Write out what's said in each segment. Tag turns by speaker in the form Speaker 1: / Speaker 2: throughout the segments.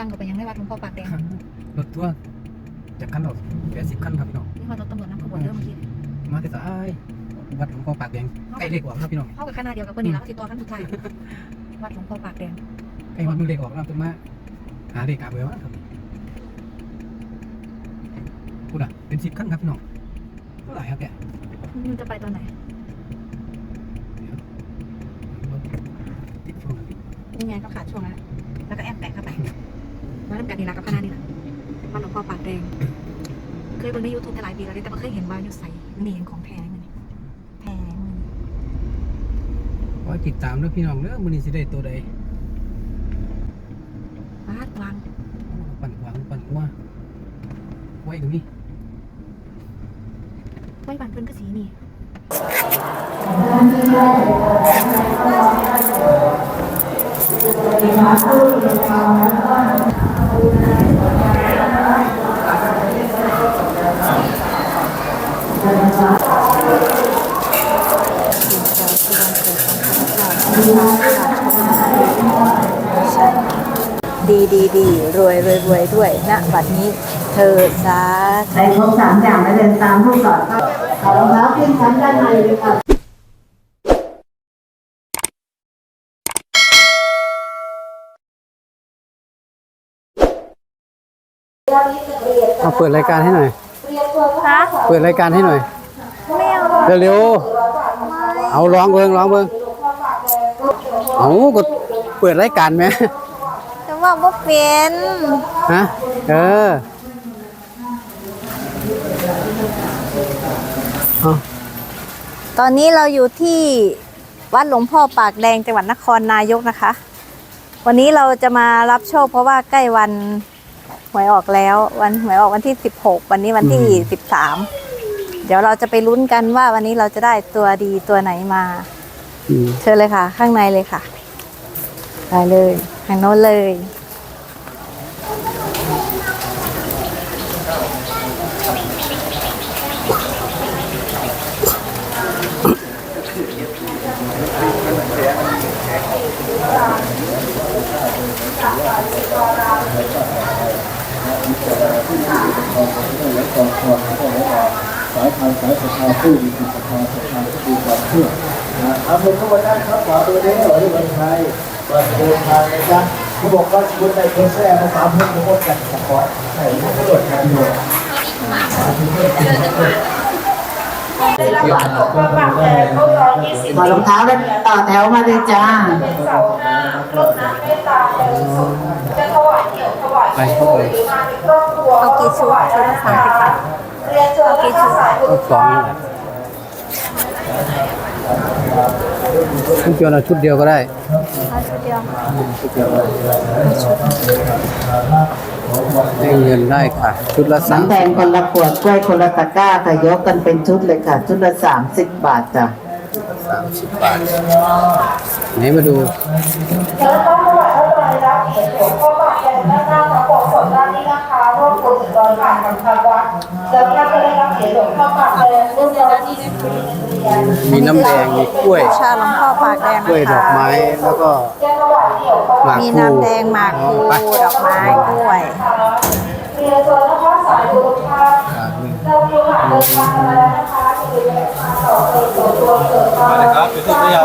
Speaker 1: ลังก็ไปยังไม่วัดหลวงพ่อปากแดง
Speaker 2: รถทัวร์จากคันรถแปดสิบคันครับพี่น้อง
Speaker 1: นี่มันรถตำรวจนำขบวนเริ่มเมื่อกี้
Speaker 2: มาที่สายวัดหลวงพ่อปากแดงใกล้เลขออกครับพี่น้อง
Speaker 1: เข้ากับคณะเดียวกับเพื่อนนี่แล้วติดต่อกันสุดท้ายวัดหลวงพ่อปากแดง
Speaker 2: ใกล้วันมือเลขออกแล้วเป็นมาหาเลขกาเบอร์มาครับพูดอะเป็นสิบคันครับพี่น้องเท่าไหร่ครับแก
Speaker 1: มันจะไปตอนไหน
Speaker 2: ติดช่วงนั้น
Speaker 1: นี่ไงก็ขาดช่วงนั้นแล้วก็แอมแตกเข้าไป มาทำกันดีละกับคณะนี่แหละวัดหลวงพ่อปากแดง เคยเบิ่งในยูทูบแต่หลายปีแล้วแต่ไม่เคยเห็นว่าอยู่ใส่นี่เห็นของแพงมันแพงมัน
Speaker 2: ขอให้ติดตามด้วยพี่น้องเด้อมื้อนี้สิได้ตัวใด
Speaker 1: วาดวาง
Speaker 2: ปั่นหวังปั่นหัวไว้ตรงนี้
Speaker 1: ไว้บันเพิ่นก็สีนี่
Speaker 3: ดีดีดีรวยรวยรวยด้วยณบัดนี้เธอสาธุ
Speaker 4: ใส่ครบสามอย่างแล้วเดินตามผู้ก่อนก็ขอรองเท้าขึ้นชั้นด้านในเลยค่ะ
Speaker 2: เอาเปิดรายการให้หน่อย
Speaker 3: ฮะ
Speaker 2: เปิดรายการให้หน่อย
Speaker 3: ไม่เอา
Speaker 2: เร็วๆ เอาร้องเบิงร้องเบิงเอาก็เปิดรายการไหม
Speaker 3: แต่ว่าบ่เป็น
Speaker 2: ฮะ เออเอา
Speaker 3: ตอนนี้เราอยู่ที่วัดหลวงพ่อปากแดงจังหวัดนครนายกนะคะ วันนี้เราจะมารับโชคเพราะว่าใกล้วันห วยออกแล้ว วันหวยออกวันที่16วันนี้วันที่13เดี๋ยวเราจะไปลุ้นกันว่าวันนี้เราจะได้ตัวดีตัวไหนมา
Speaker 2: อืม
Speaker 3: เชิญเลยค่ะ ข้างในเลยค่ะ ได้เลยทางโน้นเลยา
Speaker 5: ยทางสายศรัทธาผู้มีจิตศรัทธาศรัทธาที่มีความเชื่อนะอาผมก็วันนั้นครับขอดูนี้หน่อยที่วันไทยวันเดินทางนะจ๊ะเขาบอกว่าชีวิตในเพแซ่ภาษาพุทธโคตรกันสะพอใช่ทุกคนดกันอยู่
Speaker 4: ขอรองเท้าแล้วต่อแถวมาเลยจ้า
Speaker 2: ไปเข้าไป
Speaker 3: เอากี่ชุดชุดละสามสิบบาทเอา ชุด
Speaker 2: เอาสองนี่แหละคุณเพียวเอาชุดเดียวก็ได้
Speaker 3: เอาชุดเดียว
Speaker 2: ได้เงินได้ค่ะ ชุดละสาม
Speaker 4: น้ำแดงคนละขวดกล้วยคนละตะกร้าค่ะยกกันเป็นชุดเลยค่ะ ชุดละสามสิบบาทจ้ะ
Speaker 2: สามสิบบาทไหนมาดู
Speaker 6: แล้วก็เมื่อวานเราได้รับเหตุหลวงพ่อบาดแผลด้านหน้า นนี้นะคะร่วมกุศลผ่านทางวัดแล้วก็ได้รับเหตุหลวงพ่อบาดแผลเรื่องเจ้าหน้าที่ในพื้นที่เรียน
Speaker 2: มีน้ำแดงมีกล้วย
Speaker 3: ชาหลวงพ่อปากแดง
Speaker 2: กล้วย
Speaker 3: นะ
Speaker 2: ดอก
Speaker 3: คะ
Speaker 2: ไม้แล้วก็
Speaker 6: แจ้งระหว่างที่หลวงพ่อ
Speaker 2: หมาก
Speaker 3: มี
Speaker 2: คู
Speaker 3: น้ำแดงหมากพลู
Speaker 2: ไป
Speaker 3: ดอกไม้กล้วย
Speaker 6: เรียนชวนนะคะสายบุญค่ะเรามีหาเดินทางมาแล้วนะคะที่เดินทางต่อไปสู่ตัวเกิดค่ะ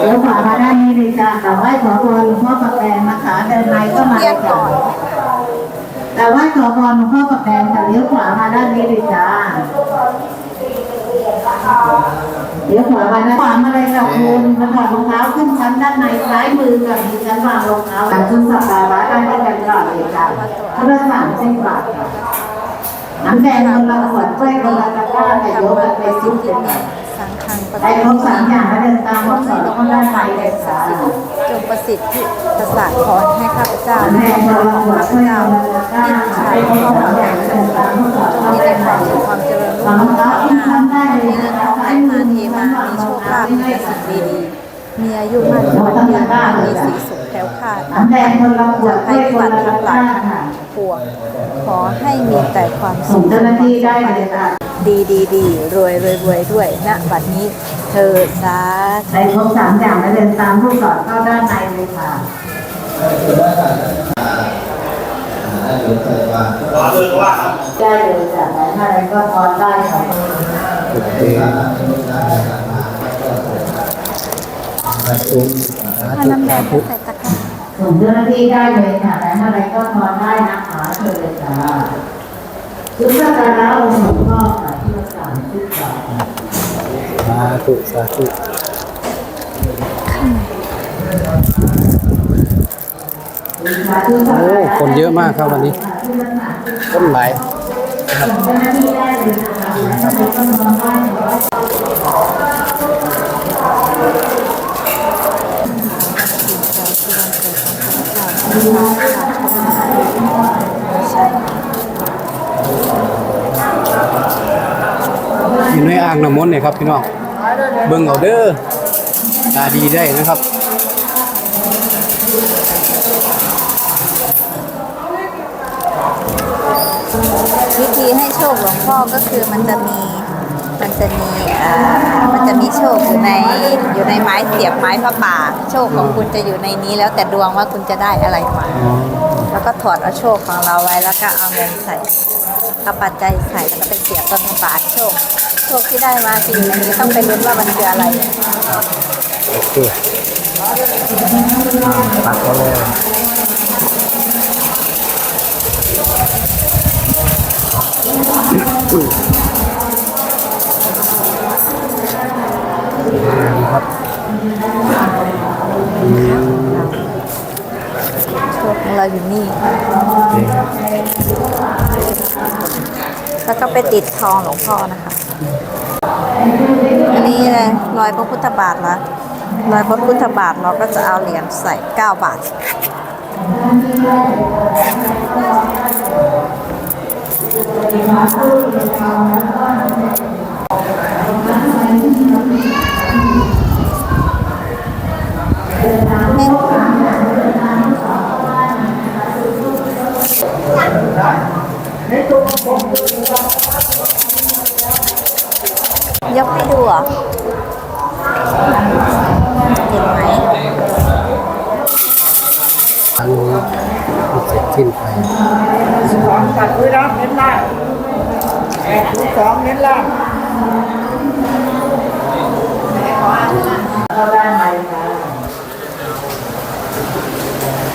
Speaker 4: เดี๋ยวขวามาด้านนี้เลยจ้าแต่ไหว้ขอพรหลวงพ่อปากแดงนะคะเดินในก็มา
Speaker 3: เทียน
Speaker 4: จ้ะ
Speaker 3: ก่อน
Speaker 4: แต่ไหว้ขอพรหลวงพ่อปากแดงค่ะเลี้ยวขวามาด้านนี้เลยจ้าเดี๋ยวขวามาด้านขวามาเลยค่ะคุณมาถอดรองเท้าขึ้นชั้นด้านในซ้ายมือกับมีชั้นวางรองเท้าหลังชุดสัปดาห์ได้ด้วยกันก่อนเลยค่ะทุกสามสิบบาทค่ะน้ำแดงคนละขวดกล้วยคนละตะกร้าแต่ยกกันไปสิบเป็น
Speaker 3: สังฆังประ
Speaker 4: ได้ครบสามอย่างแล้วเดินตามลูกศรแล้วก็ด้านในเลยค่ะ
Speaker 3: จงประสิทธิ์ประสาทพรให้ข้าพเจ้า
Speaker 4: น้ำแด
Speaker 3: และ
Speaker 4: งคน
Speaker 3: อ
Speaker 4: ละขวด
Speaker 3: ข้าพเจ้า
Speaker 4: คนละตะกร้า
Speaker 3: ที่
Speaker 4: ค่ะ
Speaker 3: ใช้
Speaker 4: ได้ครบ
Speaker 3: ข้อ
Speaker 4: สาม
Speaker 3: ห
Speaker 4: อ
Speaker 3: วั
Speaker 4: ย่าง
Speaker 3: ง
Speaker 4: แล้วเดินตามลูกศรเข้า
Speaker 3: ที่
Speaker 4: ได้
Speaker 3: ได้
Speaker 4: ค่ะ
Speaker 3: ความสุขความเจริญ
Speaker 4: สองเท้าขึ้นชั้นได้เลย
Speaker 3: มีเงินทองไหล
Speaker 4: ซ้
Speaker 3: มาเท
Speaker 4: มา
Speaker 3: มีโชคลาภมีแต่สิ่งดีๆมีอายุมั่นขวัญยืนมีสีสุขแถวคาด
Speaker 4: น้ำแดงคนละขวดก
Speaker 3: ให้
Speaker 4: ล้วย
Speaker 3: วิ
Speaker 4: คน
Speaker 3: บัติทั้งหลา
Speaker 4: ย
Speaker 3: ทั้งปวงขอให้มีแต่ความ
Speaker 4: สุ
Speaker 3: ข
Speaker 4: เจ้าหน้าที่ได้เลยค่ะ
Speaker 3: ดีดีดีรวยรวยรวยด้วยณบัดนี้เธอสาธุ
Speaker 4: ได้ครบสามอย่างแล้วเดินตามลูกศรเข้าด้านในเลยค่ะ
Speaker 5: อ
Speaker 4: ได้เลยจ้ะไหนอะไรก็ทอนได้ค่ะ
Speaker 2: โอเค
Speaker 3: ถ้าน้ำแดงก็ใส่ตะกร้า
Speaker 4: ส่งเจ้าหน้าที่ได้เลยค่ะไหนอะไรก็ทอนได้นะคะเชิญเลยจ้าชุดสักการะองค์หลวงพ่อค่ะที่รักษาชุดก่อน
Speaker 2: สาธุสาธุโอ้คนเยอะมากครับวันนี้ต้นไหลาย
Speaker 4: เจ้าหน้าที่ได้เลยนะครก็ อนน้
Speaker 2: อยู่ในอ่างน้ำมนต์เนี่ยครับพี่น้องเบิ่งเอาเด้อตาดีได้นะครับ
Speaker 3: วิธีให้โชคหลวงพ่อก็คือมันจะมีมันจะมีอ่อมันจะมีโชคอยู่ในอยู่ในไม้เสียบไม้พระป่า โชคของคุณจะอยู่ในนี้แล้วแต่ดวงว่าคุณจะได้อะไรมาแล้วก็ถอดเอาโชคของเราไว้แล้วก็เอาเงินใส่เอาปัจจัยใส่แล้วก็ไปเสียบต้นพระป่าโชค ชคที่ได้มาจะอยู่ในนี้ต้องไปลุ้นว่ามันคืออะไร
Speaker 2: โอเคตัดเขาเลยครับอืม
Speaker 3: โชคของเราอยู่นี่ แล้วก็ไปติดทองหลวงพ่อนะคะ อันนี้เลยรอยพระพุทธบาทนะรอยพระพุทธบาทเราก็จะเอาเหรียญใส่ 9 บาท ยกให้ดูเหรอะเห็นไหม
Speaker 2: ทางนู้นเสร็จสิ้นไป
Speaker 7: ตัดด้วยนะเน้นล่างแปดศูนย์สองเน้นล่าง
Speaker 4: เข้าด้านในค่ะ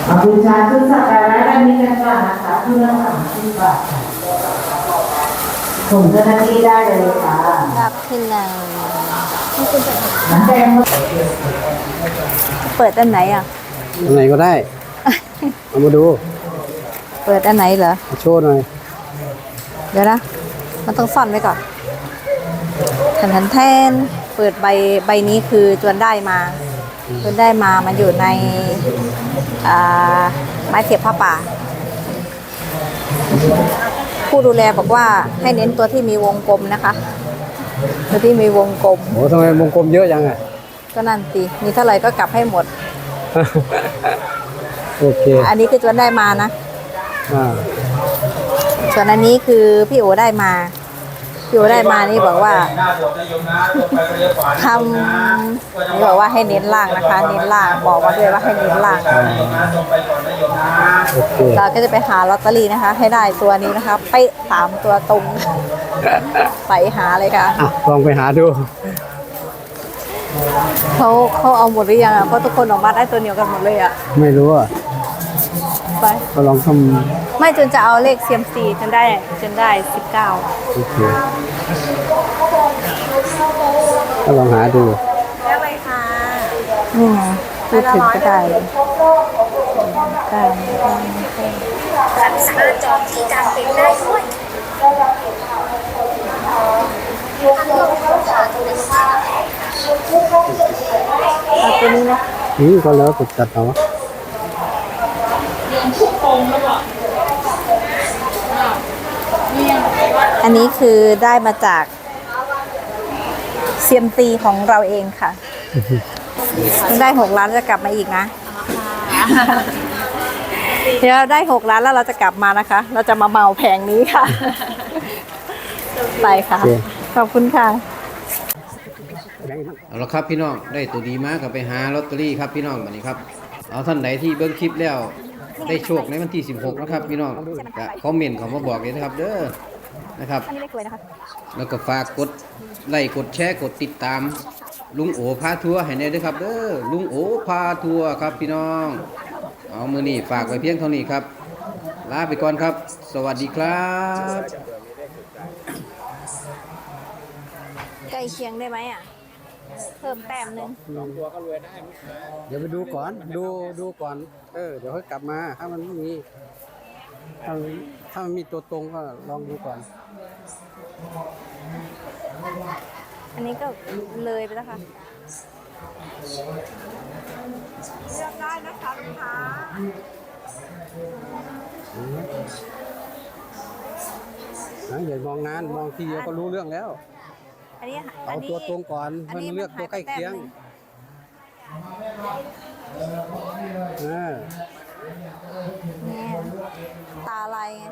Speaker 4: ขอบคุณชาชุดสักการะด้านนี้กันก่อนนะคะเพื่อสามสิบบาทค่ะส่งเจ้าหน้าที่ได้เลยค่ะ
Speaker 3: รับขึ้นเลย
Speaker 4: น้ำแดง
Speaker 3: เปิดอันไหนอะ
Speaker 2: อันไหนก็ได้ เอามาดู
Speaker 3: เปิดอันไหนเหรอ
Speaker 2: มาโชว์หน่อย
Speaker 3: เดี๋ยวนะ มันต้องซ่อนไว้ก่อนแทนแทนเปิดใบใบนี้คือจวนได้มาจวนได้มามันอยู่ในอ่าไม้เสียบผ้าป่า ผู้ดูแลบอกว่าให้เน้นตัวที่มีวงกลมนะคะ ตัวที่มีวงกลม
Speaker 2: โอ้ทำไมวงกลมเยอะจังอะ
Speaker 3: ก็นั่นสิมีเท่าไหร่ก็กลับให้หมด
Speaker 2: โอเค
Speaker 3: อันนี้คือจวนได้มานะ
Speaker 2: อ่า
Speaker 3: ส่วนอันนี้คือพี่โอได้มา พี่โอได้มานี่บอกว่าทำนี่บอกว่าให้เน้นล่างนะคะ เน้นล่าง บอกมาด้วยว่าให้เน้นล่าง
Speaker 2: โอเค
Speaker 3: เราก็จะไปหาลอตเตอรี่นะคะ ให้ได้ตัวนี้นะคะไปะสามตัวตรง ไปหาเลยค่ะ
Speaker 2: อะลองไปหาดู
Speaker 3: เขาเขาเอาหมดหรือยังอะเพราะทุกคนออกมาได้ตัวเดียวกันหมดเลยอะ
Speaker 2: ไม่รู้อะ
Speaker 3: ไป
Speaker 2: ก็ลองท
Speaker 3: ไม่จนจะเอาเลขเซียมซีจนได้จนได้สิบเก้าำ
Speaker 2: โอเคก็ลองหาดู
Speaker 3: อืมพูดถึงก็ได้ได้เอาตัวนี้นะ
Speaker 2: นี่ก็แล้วกดจัดเอา
Speaker 3: อันนี้คือได้มาจากเซียมซีของเราเองค่ะ ได้หกล้านจะกลับมาอีกนะ เดี๋ยวได้หกล้านแล้วเราจะกลับมานะคะ เราจะมาเมาแผงนี้ค่ะ ไปค่ะ
Speaker 2: โอเค
Speaker 3: ขอบคุณค่ะ
Speaker 2: เอาละครับพี่น้องได้ตัวดีมากกับไปหาลอตเตอรี่ครับพี่น้องบัดนี้ครับ เอาท่านใดที่เบิ่งคลิปแล้ว ได้โชคในวันที่ 16 นะครับ พี่น้องก็คอมเมนต์เขามาบอกเลยนะครับ เด้อนะครับ
Speaker 3: อันนี้ไม่สวยนะคะ
Speaker 2: แล้วก็ฝากกดไลค์กดแชร์กดติดตาม ลุงโอพาทัวร์ให้แน่ด้วยครับเด้อลุงโอพาทัวร์ครับพี่น้อง เอามือนี่ฝากไว้เพียงเท่านี้ครับ ลาไปก่อนครับ สวัสดีครับ
Speaker 3: ใกล้ เคียงได้ไหมอะ เพิ่มแต้มหนึง
Speaker 2: เดี๋ยวไปดูก่อน ดูดูก่อน เออ เดี๋ยวค่อยกลับมา ถ้ามันไม่มี ถ้ามันถ้ามันมีตัวตรงก็ลองดูก่อน
Speaker 3: อันนี้ก็เลยไปแล้วค่ะเลือกได้นะคะลูกค้า
Speaker 2: นะอย่ามองนาน มองทีเดียวก็รู้เรื่องแล้ว
Speaker 3: อั นนี้
Speaker 2: เอา
Speaker 3: นนี้
Speaker 2: ตัวตรงก่อน
Speaker 3: อัน
Speaker 2: มัน
Speaker 3: นี้
Speaker 2: เลือกตัวใกล้เคียงเออ
Speaker 3: เนี่ยตาลายไง